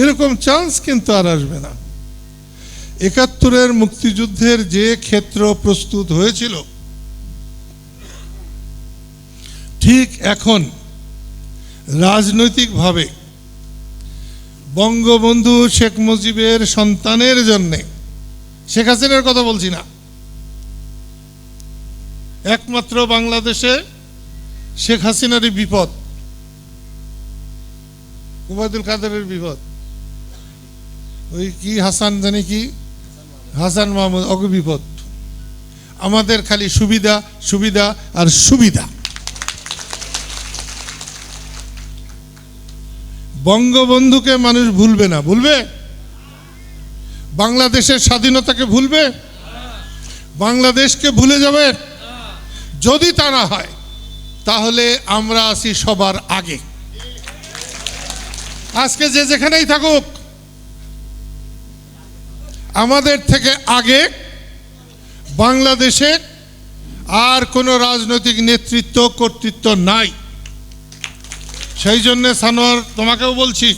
এরকম চান্স কিন্তু আর আসবে না। একাত্তরের মুক্তিযুদ্ধের যে ক্ষেত্র প্রস্তুত হয়েছিল, ঠিক এখন রাজনৈতিকভাবে বঙ্গবন্ধু শেখ মুজিবের সন্তানের জন্যে, শেখ হাসিনার কথা বলছি না, একমাত্র বাংলাদেশে শেখ হাসিনারই বিপদ, উবায়দুল কাদেরের বিপদ। ওই কি হাসান জানি কি? হাসান মাহমুদ, অগ বিপদ। আমাদের খালি সুবিধা সুবিধা আর সুবিধা। বঙ্গবন্ধুকে মানুষ ভুলবে না। ভুলবে? বাংলাদেশের স্বাধীনতাকে ভুলবে? বাংলাদেশকে ভুলে যাবে? যদি তা না হয়, তাহলে আমরা আছি সবার আগে। আজকে যে যেখানেই থাকুক আমাদের থেকে আগে বাংলাদেশে আর কোনো রাজনৈতিক নেতৃত্ব, কর্তৃত্ব নাই। সেই জন্য সানোয়ার, তোমাকেও বলছি,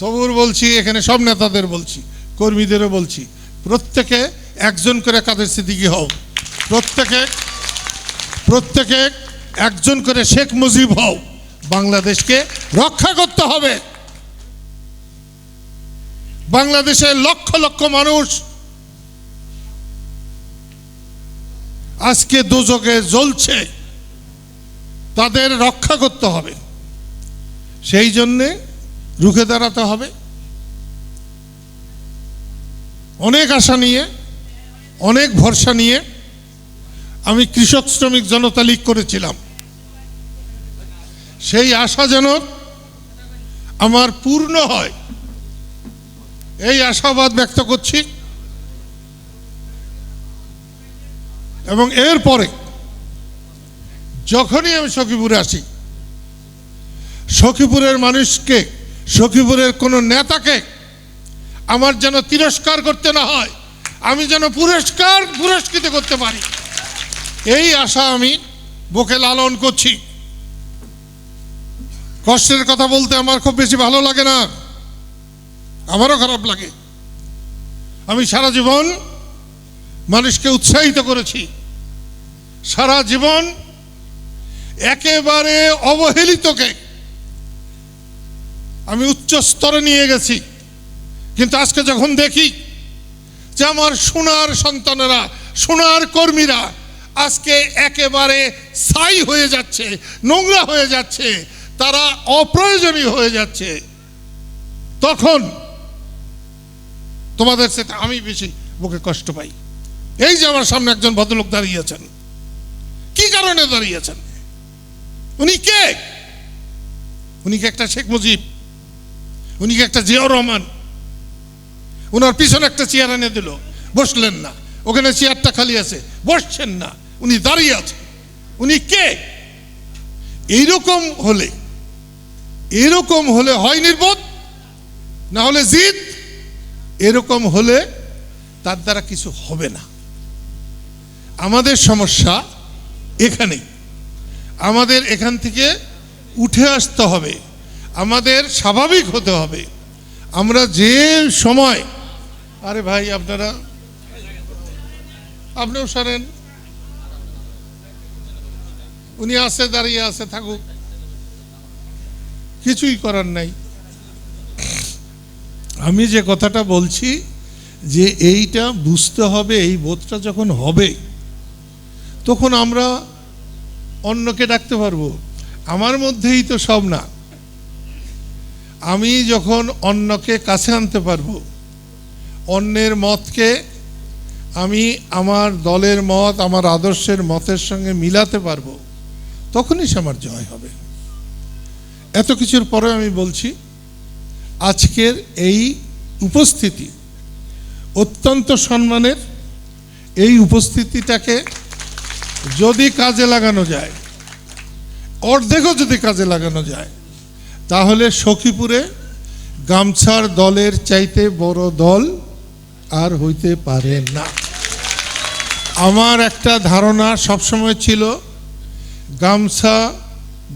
সবুর বলছি, এখানে সব নেতাদের বলছি, কর্মীদেরও বলছি, প্রত্যেকে একজন করে কাদের সিদ্দিকি হও, প্রত্যেকে প্রত্যেকে একজন করে শেখ মুজিব হও, বাংলাদেশকে রক্ষা করতে হবে। বাংলাদেশের লক্ষ লক্ষ মানুষ আজকে দুযোগে জ্বলছে, তাদের রক্ষা করতে হবে। সেই জন্যে রুখে দাঁড়াতে হবে। অনেক আশা নিয়ে, অনেক ভরসা নিয়ে আমি কৃষক শ্রমিক জনতা লীগ করেছিলাম। সেই আশা যেন আমার পূর্ণ হয়। এই আশাবাদ ব্যক্ত করছি। এবং এরপরে যখনই আমি সখীপুরে আসি, সখীপুরের মানুষকে, সখীপুরের কোনো নেতাকে আমার যেন তিরস্কার করতে না হয়, আমি যেন পুরস্কার, পুরস্কৃত করতে পারি, এই আশা আমি বুকে লালন করছি। কষ্টের কথা বলতে আমার খুব বেশি ভালো লাগে না। আমারও খারাপ লাগে। আমি সারা জীবন মানুষকে উৎসাহিত করেছি। সারা জীবন একেবারে অবহেলিতকে আমি উচ্চ স্তরে নিয়ে গেছি। কিন্তু আজকে যখন দেখি যে আমার সোনার সন্তানেরা, সোনার কর্মীরা আজকে একেবারে ছাই হয়ে যাচ্ছে, নোংরা হয়ে যাচ্ছে, তারা অপ্রয়োজনীয় হয়ে যাচ্ছে, তখন তোমাদের সাথে আমি বেশি বুকে কষ্ট পাই। এই যে আমার সামনে একজন ভদ্রলোক দাঁড়িয়েছেন কি কারণে দাঁড়িয়েছেন উনি কে? উনি কি একটা শেখ মুজিব? উনি কি একটা জিয়াউর রহমান? ওনার পিছনে একটা চেয়ার এনে দিল। বসলেন না। ওখানে চেয়ারটা খালি আছে। বসছেন না। উনি দাঁড়িয়ে আছেন। উনি কে? এইরকম হলে এরকম হলে হয় নির্বোধ? না হলে জিদ? এরকম হলে তার দ্বারা কিছু হবে না। আমাদের সমস্যা এখানেই। আমাদের এখান থেকে উঠে আসতে হবে। আমাদের স্বাভাবিক হতে হবে। আমরা যে সময় আরে ভাই, আপনারা আপনিও সারেন। উনি আছে, দাঁড়িয়ে আছে, থাকুক। কিছুই করার নাই। আমি যে কথাটা বলছি যে এইটা বুঝতে হবে, এই বোধটা যখন হবে, তখন আমরা অন্যকে ডাকতে পারব। আমার মধ্যেই তো সব না। আমি যখন অন্যকে কাছে আনতে পারব, অন্যের মতকে আমি আমার দলের মত, আমার আদর্শের মতের সঙ্গে মিলাতে পারব, তখনই সে আমার জয় হবে। এত কিছুর পরে আমি বলছি আজকের এই উপস্থিতি অত্যন্ত সম্মানের। এই উপস্থিতিটাকে যদি কাজে লাগানো যায়, অর্ধেকও যদি কাজে লাগানো যায়, তাহলে সখীপুরে গামছার দলের চাইতে বড় দল আর হইতে পারে না। আমার একটা ধারণা সবসময় ছিল, গামছা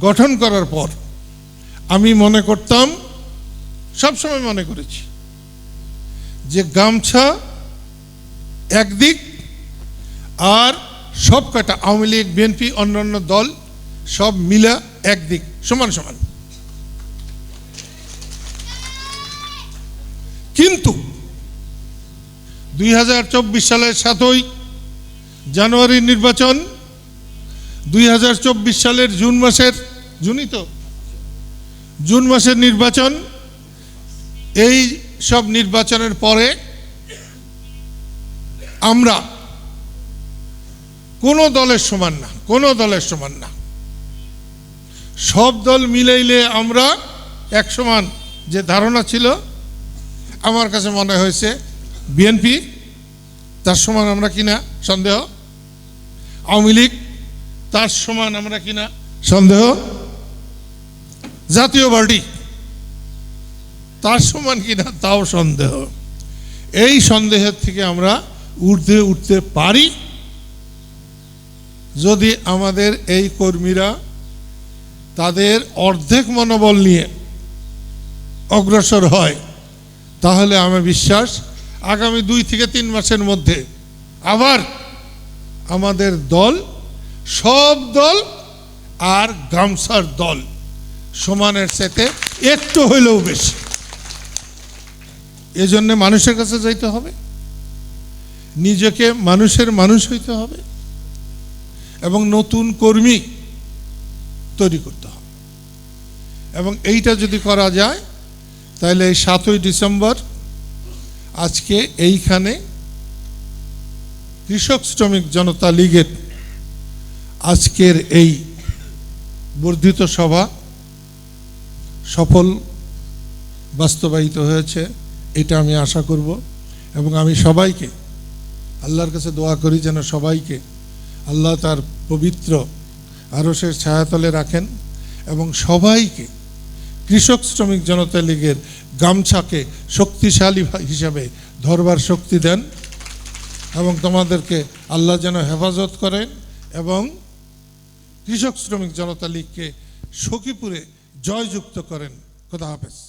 গঠন করার পর আমি মনে করতাম সবসময় মনে করেছি যে গামছা একদিক আর সব কটা আওয়ামী লীগ, বিএনপি, অন্যান্য দল সব মিলা একদিক, সমান সমান। কিন্তু দুই হাজার চব্বিশ সালের সাতই জানুয়ারির নির্বাচন, দুই হাজার চব্বিশ সালের জুন মাসের, জুনই তো, জুন মাসের নির্বাচন এই সব নির্বাচনের পরে আমরা কোনো দলের সমান না, কোনো দলের সমান না। সব দল মিলাইলে আমরা এক সমান যে ধারণা ছিল, আমার কাছে মনে হয়েছে বিএনপি তার সমান আমরা কিনা সন্দেহ, আওয়ামী লীগ তার সমান আমরা কিনা সন্দেহ, জাতীয় পার্টি তার সমান কিনা তাও সন্দেহ। এই সন্দেহের থেকে আমরা ঊর্ধ্বে উঠতে পারি। যদি আমাদের এই কর্মীরা তাদের অর্ধেক মনোবল নিয়ে অগ্রসর হয়, তাহলে আমার বিশ্বাস আগামী দুই থেকে তিন মাসের মধ্যে আবার আমাদের দল, সব দল আর গামছার দল সমানের সাথে একটু হইলেও বেশি। এজন্য মানুষের কাছে যাইতে হবে। নিজেকে মানুষের মানুষ হইতে হবে এবং নতুন কর্মী তৈরি করতে হবে। এবং এইটা যদি করা যায়, তাহলে এই সাতই ডিসেম্বর আজকে এইখানে কৃষক শ্রমিক জনতা লীগের আজকের এই বর্ধিত সভা সফল বাস্তবায়িত হয়েছে। এটা আমি আশা করব এবং আমি সবাইকে, আল্লাহর কাছে দোয়া করি যেন সবাইকে আল্লাহ তার পবিত্র আরসের ছায়াতলে রাখেন এবং সবাইকে কৃষক শ্রমিক জনতা লীগের গামছাকে শক্তিশালী হিসাবে ধরবার শক্তি দেন এবং তোমাদেরকে আল্লাহ যেন হেফাজত করেন এবং কৃষক শ্রমিক জনতা লীগকে সখীপুরে জয়যুক্ত করেন। খোদা হাফেজ।